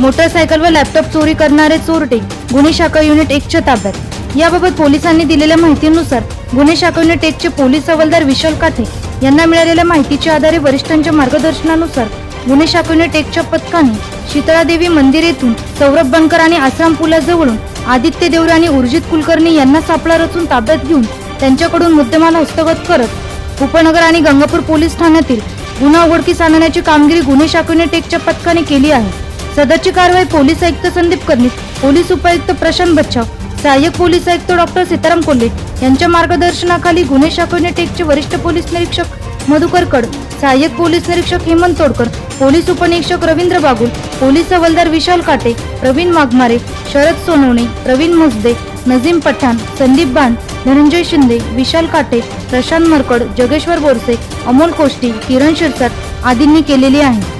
Motorcycle व laptop चोरी करणारे चोरटे गुन्हे शाखा युनिट एकच्या ताब्यात. याबाबत पोलिसांनी दिलेल्या माहितीनुसार गुन्हे शाखा युनिट एकचे पोलीस हवालदार विशाल काठे यांना मिळालेल्या माहितीच्या आधारे वरिष्ठांच्या मार्गदर्शनानुसार गुन्हे शाखा युनिट एकच्या पथकाने शीतळादेवी मंदिर येथून सौरभ बनकर आणि आसाम पुलाजवळून आदित्य देवरे आणि उर्जित कुलकर्णी यांना सापळा रचून ताब्यात घेऊन त्यांच्याकडून मुद्देमाल हस्तगत करत उपनगर आणि गंगापूर पोलीस ठाण्यातील गुन्हा उघडकीस आणण्याची कामगिरी गुन्हे शाखा युनिट एकच्या पथकाने केली आहे. सदरची कारवाई पोलीस आयुक्त संदीप कर्णिक पोलीस उपायुक्त प्रशांत बच्चाव सहाय्यक पोलीस आयुक्त डॉक्टर सीताराम कोल्हे यांच्या मार्गदर्शनाखाली गुन्हे शाखा टेकचे वरिष्ठ पोलीस निरीक्षक मधुकर कड सहाय्यक पोलीस निरीक्षक हेमंत तोडकर पोलीस उपनिरीक्षक रवींद्र बागुल पोलीस हवालदार विशाल काटे प्रवीण माघमारे शरद सोनवणे प्रवीण मुसदे नजीम पठाण संदीप बान धनंजय शिंदे विशाल काटे प्रशांत मरकड जगेश्वर बोरसे अमोल कोष्टी किरण शिरसाट आदींनी केलेली आहे.